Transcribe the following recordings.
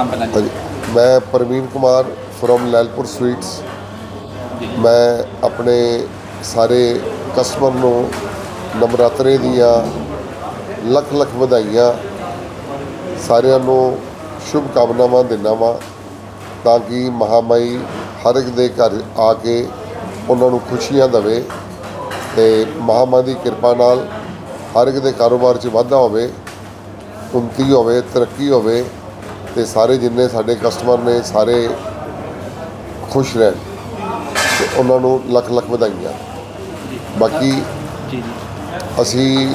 ਨਾਮ ਪਹਿਲਾਂ ਜੀ? ਹਾਂਜੀ। ਮੈਂ ਪ੍ਰਵੀਨ ਕੁਮਾਰ ਫਰੋਮ ਲੈਲਪੁਰ ਸਵੀਟਸ। ਮੈਂ ਆਪਣੇ ਸਾਰੇ ਕਸਟਮਰ ਨੂੰ ਨਵਰਾਤਰੇ ਦੀਆਂ ਲੱਖ ਲੱਖ ਵਧਾਈਆਂ। ਸਾਰਿਆਂ ਨੂੰ ਸ਼ੁਭ ਕਾਮਨਾਵਾਂ ਦਿੰਦਾ ਵਾਂ ਤਾਂ ਕਿ ਮਹਾਮਾਈ ਹਰ ਇੱਕ ਦੇ ਘਰ ਆ ਕੇ ਉਹਨਾਂ ਨੂੰ ਖੁਸ਼ੀਆਂ ਦੇਵੇ ਤੇ ਮਹਾਮਾਈ ਦੀ ਕਿਰਪਾ ਨਾਲ ਹਰ ਇੱਕ ਦੇ ਕਾਰੋਬਾਰ 'ਚ ਵਾਧਾ ਹੋਵੇ ਉੱਨਤੀ ਹੋਵੇ ਤਰੱਕੀ ਹੋਵੇ ਤੇ ਸਾਰੇ ਜਿੰਨੇ ਸਾਡੇ ਕਸਟਮਰ ਨੇ ਸਾਰੇ ਖੁਸ਼ ਰਹਿਣ ਤੇ ਉਹਨਾਂ ਨੂੰ ਲੱਖ ਲੱਖ ਵਧਾਈਆਂ। ਬਾਕੀ ਅਸੀਂ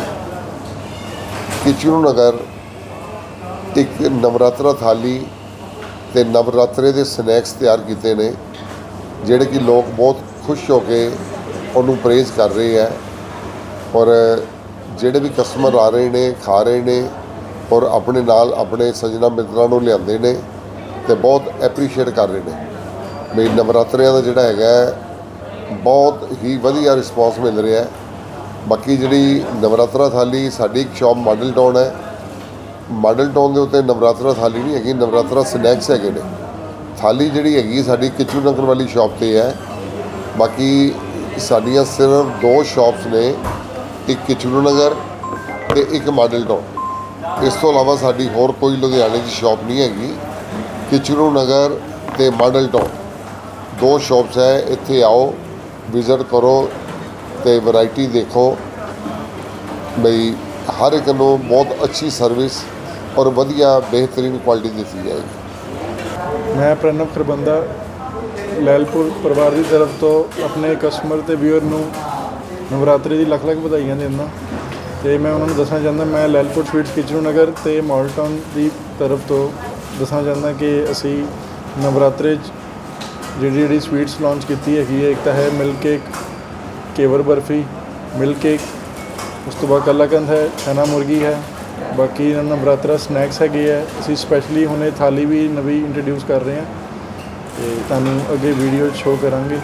ਕਿਚਨੂ ਨਗਰ ਇੱਕ ਨਵਰਾਤਰਾ ਥਾਲੀ ਤੇ ਨਵਰਾਤਰੇ ਦੇ ਸਨੈਕਸ ਤਿਆਰ ਕੀਤੇ ਨੇ ਜਿਹੜੇ ਕਿ ਲੋਕ ਬਹੁਤ ਖੁਸ਼ ਹੋ ਕੇ ਉਹਨੂੰ ਪ੍ਰੇਜ਼ ਕਰ ਰਹੇ ਹੈ ਔਰ ਜਿਹੜੇ ਵੀ ਕਸਟਮਰ ਆ ਰਹੇ ਨੇ ਖਾ ਰਹੇ ਨੇ ਔਰ ਆਪਣੇ ਨਾਲ ਆਪਣੇ ਸੱਜਣਾ ਮਿੱਤਰਾਂ ਨੂੰ ਲਿਆਂਦੇ ਨੇ ਤੇ ਬਹੁਤ ਐਪਰੀਸ਼ੀਏਟ ਕਰ ਰਹੇ ਨੇ। ਵੀ ਨਵਰਾਤਰਿਆਂ ਦਾ ਜਿਹੜਾ ਹੈਗਾ ਬਹੁਤ ਹੀ ਵਧੀਆ ਰਿਸਪੌਂਸ ਮਿਲ ਰਿਹਾ ਹੈ। ਬਾਕੀ ਜਿਹੜੀ ਨਵਰਾਤਰਾ ਥਾਲੀ ਸਾਡੀ ਇੱਕ ਸ਼ਾਪ ਮਾਡਲ ਟਾਊਨ ਹੈ। ਮਾਡਲ ਟਾਊਨ ਦੇ ਉੱਤੇ ਨਵਰਾਤਰਾ ਥਾਲੀ ਨਹੀਂ ਹੈਗੀ, ਨਵਰਾਤਰਾ ਸਨੈਕਸ ਹੈਗੇ ਨੇ। ਥਾਲੀ ਜਿਹੜੀ ਹੈਗੀ ਸਾਡੀ ਕਿਚੂ ਨਗਰ ਵਾਲੀ ਸ਼ਾਪ ਤੇ ਹੈ। ਬਾਕੀ ਸਾਡੀਆਂ ਸਿਰਫ ਦੋ ਸ਼ਾਪਸ ਨੇ, ਇੱਕ ਕਿਚੂ ਨਗਰ ਤੇ ਇੱਕ ਮਾਡਲ ਟਾਊਨ। ਇਸ ਤੋਂ ਇਲਾਵਾ ਸਾਡੀ ਹੋਰ ਕੋਈ ਲੁਧਿਆਣੇ 'ਚ ਸ਼ਾਪ ਨਹੀਂ ਹੈਗੀ। ਕਿਚਰੂ ਨਗਰ ਤੇ ਮਾਡਲ ਟਾਊਨ। ਦੋ ਸ਼ਾਪਸ ਹੈ, ਇੱਥੇ ਆਓ, ਵਿਜ਼ਿਟ ਕਰੋ ਤੇ ਵੈਰਾਈਟੀ ਦੇਖੋ। ਬਈ ਹਰ ਇੱਕ ਨੂੰ ਬਹੁਤ ਅੱਛੀ ਸਰਵਿਸ ਔਰ ਵਧੀਆ ਬਿਹਤਰੀਨ ਕੁਆਲਿਟੀ ਦਿੱਤੀ ਜਾਏਗੀ। ਮੈਂ ਪ੍ਰਣਵ ਖਰਬੰਦਾ, ਲੈਲਪੁਰ ਪਰਿਵਾਰ ਦੀ ਤਰਫ ਤੋਂ ਆਪਣੇ ਕਸਟਮਰ ਤੇ ਵਿਊਅਰ ਨੂੰ ਨਵਰਾਤਰੀ ਦੀ ਲੱਖ ਲੱਖ ਵਧਾਈਆਂ ਦਿੰਦਾ। ਤੇ ਮੈਂ ਉਹਨਾਂ ਨੂੰ ਦੱਸਣਾ ਚਾਹੁੰਦਾ, ਮੈਂ ਲੈਲਪੁਰ ਸਵੀਟਸ ਕਿਚਨੂ ਨਗਰ ਤੇ ਮਾਡਲ ਦੀ ਤਰਫ ਤੋਂ ਦੱਸਣਾ ਚਾਹੁੰਦਾ ਕਿ ਅਸੀਂ ਨਵਰਾਤਰੇ 'ਚ ਜਿਹੜੀ ਜਿਹੜੀ ਸਵੀਟਸ ਲਾਂਚ ਕੀਤੀ ਹੈਗੀ ਹੈ, ਇੱਕ ਤਾਂ ਹੈ ਮਿਲਕ ਕੇਕ ਕੇਵਰ ਬਰਫੀ ਮਿਲਕ ਕੇਕ ਉਸ ਤੋਂ ਬਾਅਦ ਕਲਾਕੰਦ ਹੈ, ਚਨਾ ਮੁਰਗੀ ਹੈ, ਬਾਕੀ ਨਵਰਾਤਰਾ ਸਨੈਕਸ ਹੈਗੇ ਹੈ। ਅਸੀਂ ਸਪੈਸ਼ਲੀ ਹੁਣੇ ਥਾਲੀ ਵੀ ਨਵੀਂ ਇੰਟਰੋਡਿਊਸ ਕਰ ਰਹੇ ਹਾਂ ਤੇ ਤੁਹਾਨੂੰ ਅੱਗੇ ਵੀਡੀਓ ਸ਼ੋਅ ਕਰਾਂਗੇ।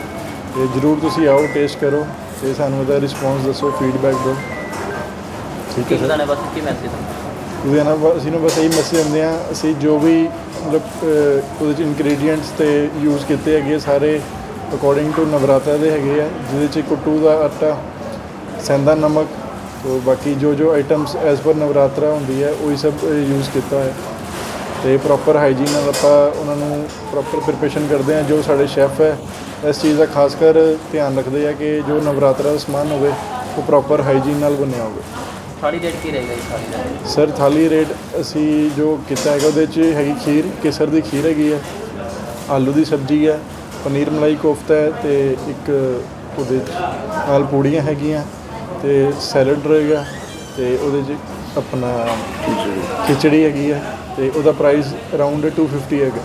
ਤੇ ਜਰੂਰ ਤੁਸੀਂ ਆਓ ਟੇਸਟ ਕਰੋ ਤੇ ਸਾਨੂੰ ਉਹਦਾ ਰਿਸਪੌਂਸ ਦੱਸੋ ਫੀਡਬੈਕ ਦਿਓ। ਠੀਕ ਹੈ ਸਰ। ਨੇ ਬਸ ਕੀ ਮੈਸੇਜ ਲੁਧਿਆਣਾ ਬ- ਅਸੀਂ ਨੂੰ ਬਸ ਇਹੀ ਮੈਸੇਜ ਦਿੰਦੇ ਆ ਅਸੀਂ ਜੋ ਵੀ ਮਤਲਬ ਅਹ, ਉਹਦੇ ਚ ਇਨਗਰੀਡੀਅੰਟਸ ਤੇ ਯੂਜ਼ ਕੀਤੇ ਹੈਗੇ ਆ, ਸਾਰੇ ਅਕੋਰਡਿੰਗ ਟੂ ਨਵਰਾਤਰਾ ਦੇ ਹੈਗੇ ਆ ਜਿਹਦੇ ਚ ਕੁੱਟੂ ਦਾ ਆਟਾ ਸੈਂਦਾ ਨਮਕ ਤੇ ਬਾਕੀ ਜੋ ਜੋ ਆਈਟਮਸ ਐਸ ਪਰ ਨਵਰਾਤਰਾ ਹੁੰਦੀ ਹੈ ਉਹੀ ਸਭ ਯੂਜ਼ ਕੀਤਾ ਹੈ ਤੇ ਪ੍ਰੋਪਰ ਹਾਈਜੀਨ ਨਾਲ ਆਪਾਂ ਉਹਨਾਂ ਨੂੰ ਪ੍ਰੋਪਰ ਪ੍ਰਿਪਰੇਸ਼ਨ ਕਰਦੇ ਆ ਜੋ ਸਾਡੇ ਸ਼ੈਫ ਹੈ ਇਸ ਚੀਜ਼ ਦਾ ਖਾਸ ਕਰ ਧਿਆਨ ਰੱਖਦੇ ਆ ਕਿ ਜੋ ਨਵਰਾਤਰਾ ਦਾ ਸਮਾਨ ਹੋਵੇ ਉਹ ਪ੍ਰੋਪਰ ਹਾਈਜੀਨ ਨਾਲ ਬਣਿਆ ਹੋਵੇ। ਥਾਲੀ ਰੇਟ ਕੀ ਰਹੇਗਾ ਜੀ ਥਾਲੀ ਦਾ? ਸਰ ਥਾਲੀ ਰੇਟ ਅਸੀਂ ਜੋ ਕੀਤਾ ਹੈਗਾ ਉਹਦੇ 'ਚ ਹੈਗੀ ਖੀਰ ਕੇਸਰ ਦੀ ਖੀਰ ਹੈਗੀ ਹੈ ਆਲੂ ਦੀ ਸਬਜ਼ੀ ਹੈ ਪਨੀਰ ਮਲਾਈ ਕੋਫਤਾ ਹੈ ਤੇ ਇੱਕ ਉਹਦੇ 'ਚ ਨਾਲ ਪੂੜੀਆਂ ਹੈਗੀਆਂ ਤੇ ਸੈਲਡ ਰਹੇਗਾ ਤੇ ਉਹਦੇ 'ਚ ਆਪਣਾ ਖਿਚੜੀ। ਹੈਗੀ ਹੈ ਤੇ ਉਹਦਾ ਪ੍ਰਾਈਸ ਅਰਾਊਂਡ 250 ਹੈਗਾ।